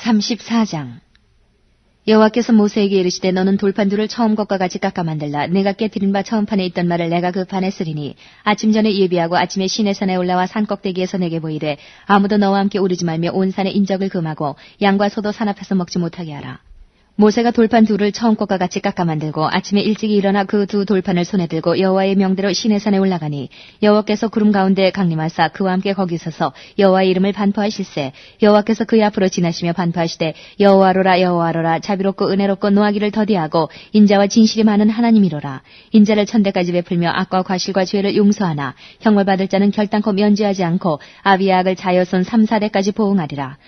34장. 여호와께서 모세에게 이르시되 너는 돌판 둘을 처음 것과 같이 깎아 만들라. 내가 깨뜨린 바 처음 판에 있던 말을 내가 그 판에 쓰리니 아침 전에 예비하고 아침에 시내 산에 올라와 산 꼭대기에서 내게 보이되 아무도 너와 함께 오르지 말며 온 산의 인적을 금하고 양과 소도 산 앞에서 먹지 못하게 하라 모세가 돌판 둘을 처음 것과 같이 깎아 만들고 아침에 일찍이 일어나 그 두 돌판을 손에 들고 여호와의 명대로 시내산에 올라가니 여호와께서 구름 가운데 강림하사 그와 함께 거기 서서 여호와의 이름을 반포하실세. 여호와께서 그의 앞으로 지나시며 반포하시되 여호와로라 여호와로라 자비롭고 은혜롭고 노하기를 더디하고 인자와 진실이 많은 하나님이로라. 인자를 천대까지 베풀며 악과 과실과 죄를 용서하나 형을 받을 자는 결단코 면제하지 않고 아비의 악을 자여손 3, 4대까지 보응하리라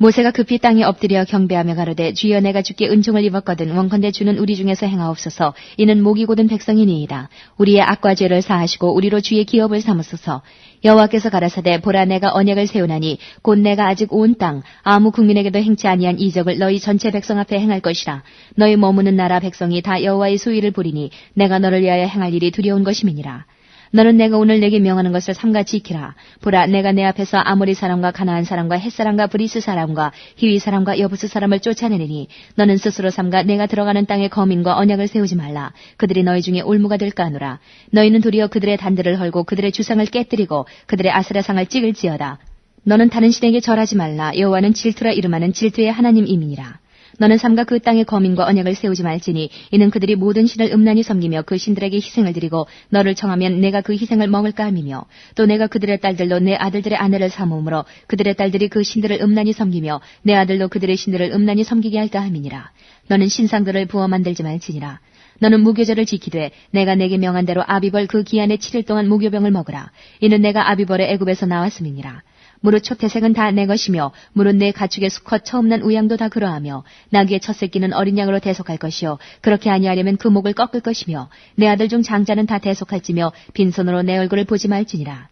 모세가 급히 땅에 엎드려 경배하며 가로되 주여 내가 주께 은총을 입었거든 원컨대 주는 우리 중에서 행하옵소서. 이는 목이 고든 백성이니이다. 우리의 악과 죄를 사하시고 우리로 주의 기업을 삼으소서. 여호와께서 가라사대 보라 내가 언약을 세우나니 곧 내가 아직 온 땅 아무 국민에게도 행치 아니한 이적을 너희 전체 백성 앞에 행할 것이라. 너희 머무는 나라 백성이 다 여호와의 수위를 보리니 내가 너를 위하여 행할 일이 두려운 것임이니라 너는 내가 오늘 내게 명하는 것을 삼가 지키라. 보라, 내가 내 앞에서 아모리 사람과 가나안 사람과 햇 사람과 브리스 사람과 히위 사람과 여부스 사람을 쫓아내리니 너는 스스로 삼가 내가 들어가는 땅에 거민과 언약을 세우지 말라. 그들이 너희 중에 올무가 될까 하노라. 너희는 도리어 그들의 단들을 헐고 그들의 주상을 깨뜨리고 그들의 아스라상을 찍을지어다. 너는 다른 신에게 절하지 말라. 여호와는 질투라 이름하는 질투의 하나님이니라. 너는 삼가 그 땅의 거민과 언약을 세우지 말지니 이는 그들이 모든 신을 음란히 섬기며 그 신들에게 희생을 드리고 너를 청하면 내가 그 희생을 먹을까 함이며 또 내가 그들의 딸들로 내 아들들의 아내를 삼으므로 그들의 딸들이 그 신들을 음란히 섬기며 내 아들로 그들의 신들을 음란히 섬기게 할까 함이니라. 너는 신상들을 부어 만들지 말지니라. 너는 무교절을 지키되 내가 내게 명한 대로 아비벌 그 기한의 7일 동안 무교병을 먹으라. 이는 내가 아비벌의 애굽에서 나왔음이니라 무릇 초태색은 다 내 것이며 무릇 내 가축의 수컷 처음 난 우양도 다 그러하며 나귀의 첫 새끼는 어린 양으로 대속할 것이요. 그렇게 아니하려면 그 목을 꺾을 것이며 내 아들 중 장자는 다 대속할지며 빈손으로 내 얼굴을 보지 말지니라.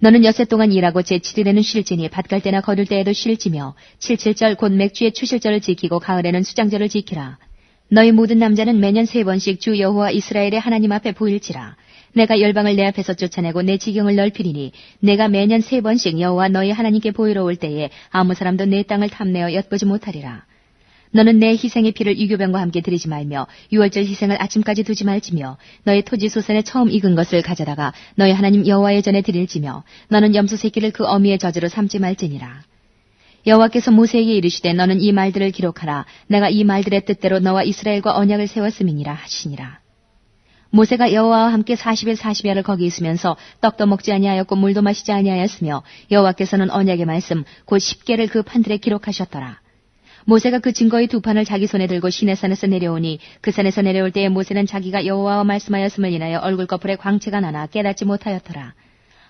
너는 여세 동안 일하고 제7일에는 쉴지니 밭갈 때나 거둘 때에도 쉴지며 칠칠절 곧 맥주의 추실절을 지키고 가을에는 수장절을 지키라. 너희 모든 남자는 매년 세 번씩 주 여호와 이스라엘의 하나님 앞에 보일지라 내가 열방을 내 앞에서 쫓아내고 내 지경을 넓히리니 내가 매년 세 번씩 여호와 너희 하나님께 보이러 올 때에 아무 사람도 내 땅을 탐내어 엿보지 못하리라. 너는 내 희생의 피를 유교병과 함께 드리지 말며 유월절 희생을 아침까지 두지 말지며 너의 토지 소산에 처음 익은 것을 가져다가 너희 하나님 여호와의 전에 드릴지며 너는 염소 새끼를 그 어미의 저주로 삼지 말지니라. 여호와께서 모세에게 이르시되 너는 이 말들을 기록하라. 내가 이 말들의 뜻대로 너와 이스라엘과 언약을 세웠음이니라 하시니라. 모세가 여호와와 함께 40일 40야를 거기 있으면서 떡도 먹지 아니하였고 물도 마시지 아니하였으며 여호와께서는 언약의 말씀 곧 10개를 그 판들에 기록하셨더라. 모세가 그 증거의 두 판을 자기 손에 들고 시내산에서 내려오니 그 산에서 내려올 때에 모세는 자기가 여호와와 말씀하였음을 인하여 얼굴 거풀에 광채가 나나 깨닫지 못하였더라.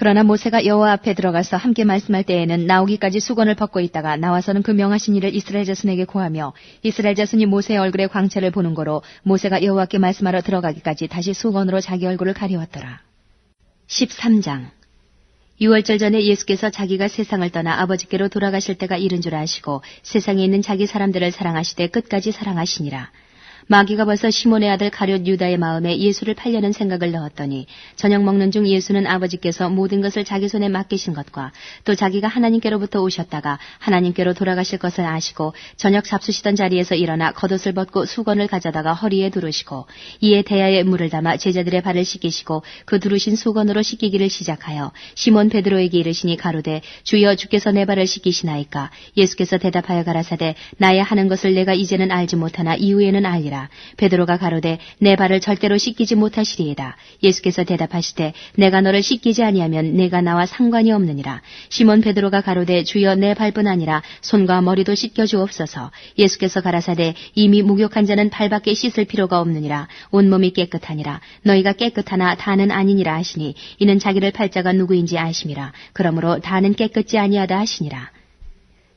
그러나 모세가 여호와 앞에 들어가서 함께 말씀할 때에는 나오기까지 수건을 벗고 있다가 나와서는 그 명하신 일을 이스라엘 자손에게 고하며 이스라엘 자손이 모세의 얼굴의 광채를 보는 거로 모세가 여호와께 말씀하러 들어가기까지 다시 수건으로 자기 얼굴을 가리웠더라. 13장 6월절 전에 예수께서 자기가 세상을 떠나 아버지께로 돌아가실 때가 이른 줄 아시고 세상에 있는 자기 사람들을 사랑하시되 끝까지 사랑하시니라. 마귀가 벌써 시몬의 아들 가룟 유다의 마음에 예수를 팔려는 생각을 넣었더니 저녁 먹는 중 예수는 아버지께서 모든 것을 자기 손에 맡기신 것과 또 자기가 하나님께로부터 오셨다가 하나님께로 돌아가실 것을 아시고 저녁 잡수시던 자리에서 일어나 겉옷을 벗고 수건을 가져다가 허리에 두르시고 이에 대야에 물을 담아 제자들의 발을 씻기시고 그 두르신 수건으로 씻기기를 시작하여 시몬 베드로에게 이르시니 가로되 주여 주께서 내 발을 씻기시나이까? 예수께서 대답하여 가라사대 나의 하는 것을 내가 이제는 알지 못하나 이후에는 알리 라 베드로가 가로되 내 발을 절대로 씻기지 못하시리이다. 예수께서 대답하시되 내가 너를 씻기지 아니하면 내가 나와 상관이 없느니라. 시몬 베드로가 가로되 주여 내 발뿐 아니라 손과 머리도 씻겨 주옵소서. 예수께서 가라사대 이미 목욕한 자는 발밖에 씻을 필요가 없느니라. 온몸이 깨끗하니라. 너희가 깨끗하나 다는 아니니라 하시니 이는 자기를 팔자가 누구인지 아심이라. 그러므로 다는 깨끗지 아니하다 하시니라.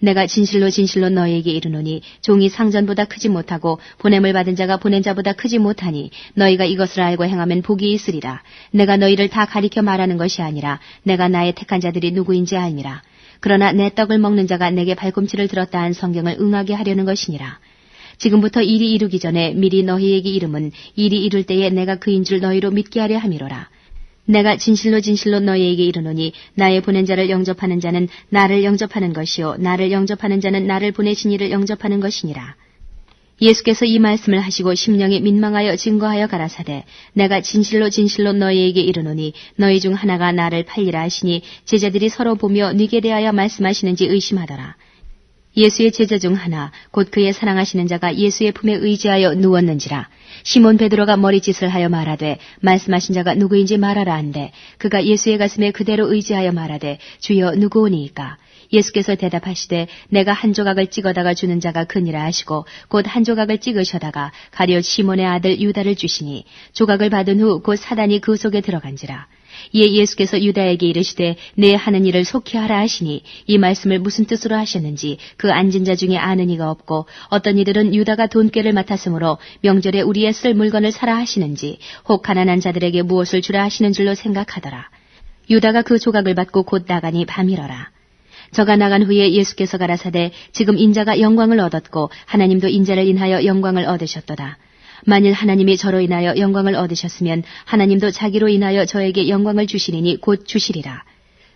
내가 진실로 진실로 너희에게 이르노니 종이 상전보다 크지 못하고 보냄을 받은 자가 보낸 자보다 크지 못하니 너희가 이것을 알고 행하면 복이 있으리라. 내가 너희를 다 가리켜 말하는 것이 아니라 내가 나의 택한 자들이 누구인지 알미라. 그러나 내 떡을 먹는 자가 내게 발꿈치를 들었다 한 성경을 응하게 하려는 것이니라. 지금부터 일이 이루기 전에 미리 너희에게 이름은 일이 이룰 때에 내가 그인 줄 너희로 믿게 하려 함이로라. 내가 진실로 진실로 너희에게 이르노니 나의 보낸 자를 영접하는 자는 나를 영접하는 것이요 나를 영접하는 자는 나를 보내신 이를 영접하는 것이니라. 예수께서 이 말씀을 하시고 심령이 민망하여 증거하여 가라사대 내가 진실로 진실로 너희에게 이르노니 너희 중 하나가 나를 팔리라 하시니 제자들이 서로 보며 네게 대하여 말씀하시는지 의심하더라. 예수의 제자 중 하나 곧 그의 사랑하시는 자가 예수의 품에 의지하여 누웠는지라. 시몬 베드로가 머리짓을 하여 말하되 말씀하신 자가 누구인지 말하라 한데 그가 예수의 가슴에 그대로 의지하여 말하되 주여 누구오니이까? 예수께서 대답하시되 내가 한 조각을 찍어다가 주는 자가 그니라 하시고 곧 한 조각을 찍으셔다가 가룟 시몬의 아들 유다를 주시니 조각을 받은 후 곧 사단이 그 속에 들어간지라 이에 예수께서 유다에게 이르시되 내 하는 일을 속히 하라 하시니 이 말씀을 무슨 뜻으로 하셨는지 그 앉은 자 중에 아는 이가 없고 어떤 이들은 유다가 돈꾀를 맡았으므로 명절에 우리의 쓸 물건을 사라 하시는지 혹 가난한 자들에게 무엇을 주라 하시는 줄로 생각하더라. 유다가 그 조각을 받고 곧 나가니 밤이러라. 저가 나간 후에 예수께서 가라사대 지금 인자가 영광을 얻었고 하나님도 인자를 인하여 영광을 얻으셨도다. 만일 하나님이 저로 인하여 영광을 얻으셨으면 하나님도 자기로 인하여 저에게 영광을 주시리니 곧 주시리라.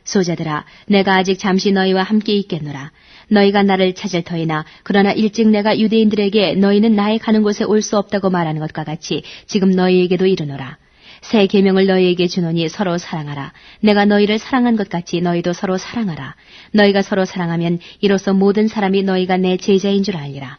소자들아, 내가 아직 잠시 너희와 함께 있겠노라. 너희가 나를 찾을 터이나 그러나 일찍 내가 유대인들에게 너희는 나의 가는 곳에 올 수 없다고 말하는 것과 같이 지금 너희에게도 이르노라. 새 계명을 너희에게 주노니 서로 사랑하라. 내가 너희를 사랑한 것 같이 너희도 서로 사랑하라. 너희가 서로 사랑하면 이로써 모든 사람이 너희가 내 제자인 줄 알리라.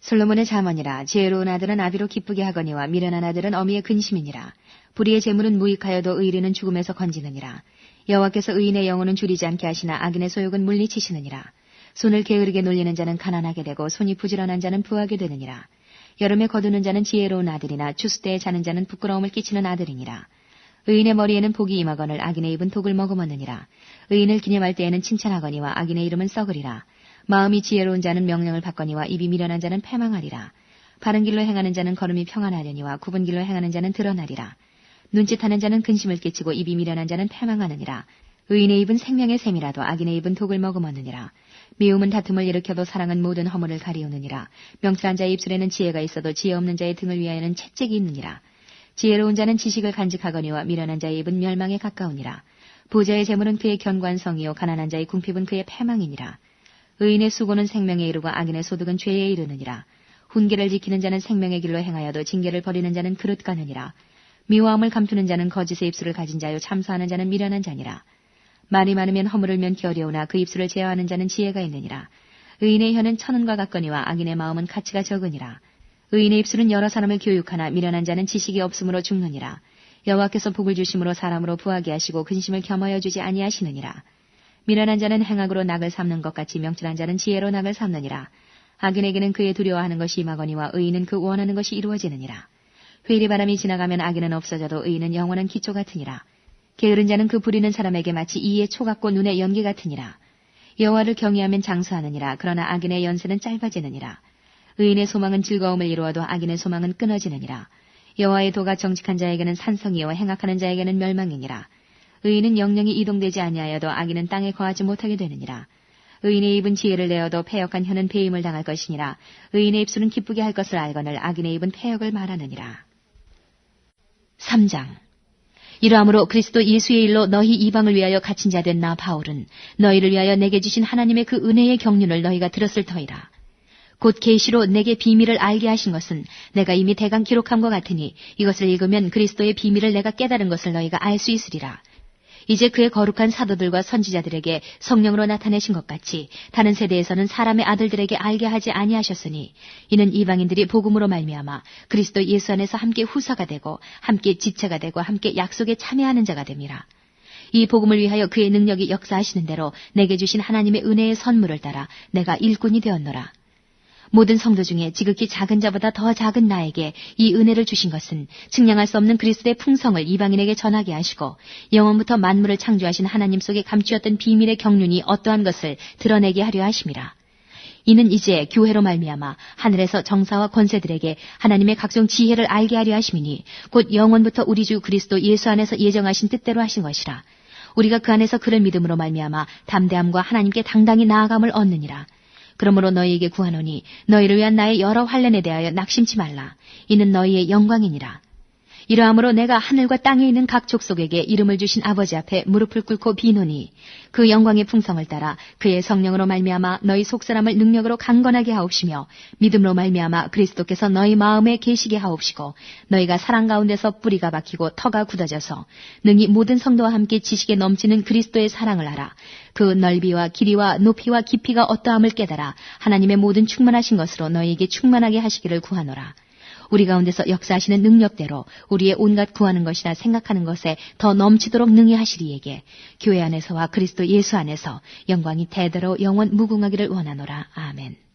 솔로몬의 자언이라 지혜로운 아들은 아비로 기쁘게 하거니와 미련한 아들은 어미의 근심이니라. 불의의 재물은 무익하여도 의리는 죽음에서 건지느니라. 여호와께서 의인의 영혼은 줄이지 않게 하시나 악인의 소욕은 물리치시느니라. 손을 게으르게 놀리는 자는 가난하게 되고 손이 부지런한 자는 부하게 되느니라. 여름에 거두는 자는 지혜로운 아들이나 추수 때에 자는 자는 부끄러움을 끼치는 아들이니라. 의인의 머리에는 복이 임하거늘 악인의 입은 독을 머금었느니라. 의인을 기념할 때에는 칭찬하거니와 악인의 이름은 썩으리라 마음이 지혜로운 자는 명령을 받거니와 입이 미련한 자는 패망하리라. 바른 길로 행하는 자는 걸음이 평안하려니와 굽은 길로 행하는 자는 드러나리라. 눈짓하는 자는 근심을 끼치고 입이 미련한 자는 패망하느니라. 의인의 입은 생명의 샘이라도 악인의 입은 독을 머금었느니라. 미움은 다툼을 일으켜도 사랑은 모든 허물을 가리우느니라. 명철한 자의 입술에는 지혜가 있어도 지혜 없는 자의 등을 위하여는 채찍이 있느니라. 지혜로운 자는 지식을 간직하거니와 미련한 자의 입은 멸망에 가까우니라. 부자의 재물은 그의 견관성이요 가난한 자의 궁핍은 그의 패망이니라. 의인의 수고는 생명에 이르고 악인의 소득은 죄에 이르느니라. 훈계를 지키는 자는 생명의 길로 행하여도 징계를 버리는 자는 그릇 가느니라. 미워함을 감투는 자는 거짓의 입술을 가진 자요 참소하는 자는 미련한 자니라. 말이 많으면 허물을 면기 어려우나 그 입술을 제어하는 자는 지혜가 있느니라. 의인의 혀는 천은과 같거니와 악인의 마음은 가치가 적으니라. 의인의 입술은 여러 사람을 교육하나 미련한 자는 지식이 없으므로 죽느니라. 여호와께서 복을 주심으로 사람으로 부하게 하시고 근심을 겸하여 주지 아니하시느니라. 미련한 자는 행악으로 낙을 삼는 것 같이 명철한 자는 지혜로 낙을 삼느니라. 악인에게는 그의 두려워하는 것이 임하거니와 의인은 그 원하는 것이 이루어지느니라. 회리 바람이 지나가면 악인은 없어져도 의인은 영원한 기초 같으니라. 게으른 자는 그 부리는 사람에게 마치 이에 초 같고 눈에 연기 같으니라. 여호와를 경외하면 장수하느니라. 그러나 악인의 연세는 짧아지느니라. 의인의 소망은 즐거움을 이루어도 악인의 소망은 끊어지느니라. 여호와의 도가 정직한 자에게는 산성이요 행악하는 자에게는 멸망이니라. 의인은 영영이 이동되지 아니하여도 악인은 땅에 거하지 못하게 되느니라. 의인의 입은 지혜를 내어도 패역한 혀는 배임을 당할 것이니라. 의인의 입술은 기쁘게 할 것을 알거늘 악인의 입은 패역을 말하느니라. 3장 이러함으로 그리스도 예수의 일로 너희 이방을 위하여 갇힌 자 된 나 바울은 너희를 위하여 내게 주신 하나님의 그 은혜의 경륜을 너희가 들었을 터이라. 곧 계시로 내게 비밀을 알게 하신 것은 내가 이미 대강 기록함과 같으니 이것을 읽으면 그리스도의 비밀을 내가 깨달은 것을 너희가 알 수 있으리라. 이제 그의 거룩한 사도들과 선지자들에게 성령으로 나타내신 것 같이 다른 세대에서는 사람의 아들들에게 알게 하지 아니하셨으니 이는 이방인들이 복음으로 말미암아 그리스도 예수 안에서 함께 후사가 되고 함께 지체가 되고 함께 약속에 참여하는 자가 됩니다. 이 복음을 위하여 그의 능력이 역사하시는 대로 내게 주신 하나님의 은혜의 선물을 따라 내가 일꾼이 되었노라. 모든 성도 중에 지극히 작은 자보다 더 작은 나에게 이 은혜를 주신 것은 측량할 수 없는 그리스도의 풍성을 이방인에게 전하게 하시고 영원부터 만물을 창조하신 하나님 속에 감추었던 비밀의 경륜이 어떠한 것을 드러내게 하려 하심이라. 이는 이제 교회로 말미암아 하늘에서 정사와 권세들에게 하나님의 각종 지혜를 알게 하려 하심이니 곧 영원부터 우리 주 그리스도 예수 안에서 예정하신 뜻대로 하신 것이라. 우리가 그 안에서 그를 믿음으로 말미암아 담대함과 하나님께 당당히 나아감을 얻느니라. 그러므로 너희에게 구하노니 너희를 위한 나의 여러 환란에 대하여 낙심치 말라. 이는 너희의 영광이니라. 이러함으로 내가 하늘과 땅에 있는 각 족속에게 이름을 주신 아버지 앞에 무릎을 꿇고 비노니 그 영광의 풍성을 따라 그의 성령으로 말미암아 너희 속사람을 능력으로 강건하게 하옵시며 믿음으로 말미암아 그리스도께서 너희 마음에 계시게 하옵시고 너희가 사랑 가운데서 뿌리가 박히고 터가 굳어져서 능히 모든 성도와 함께 지식에 넘치는 그리스도의 사랑을 알아 그 넓이와 길이와 높이와 깊이가 어떠함을 깨달아 하나님의 모든 충만하신 것으로 너희에게 충만하게 하시기를 구하노라. 우리 가운데서 역사하시는 능력대로 우리의 온갖 구하는 것이나 생각하는 것에 더 넘치도록 능히 하시리에게 교회 안에서와 그리스도 예수 안에서 영광이 대대로 영원 무궁하기를 원하노라. 아멘.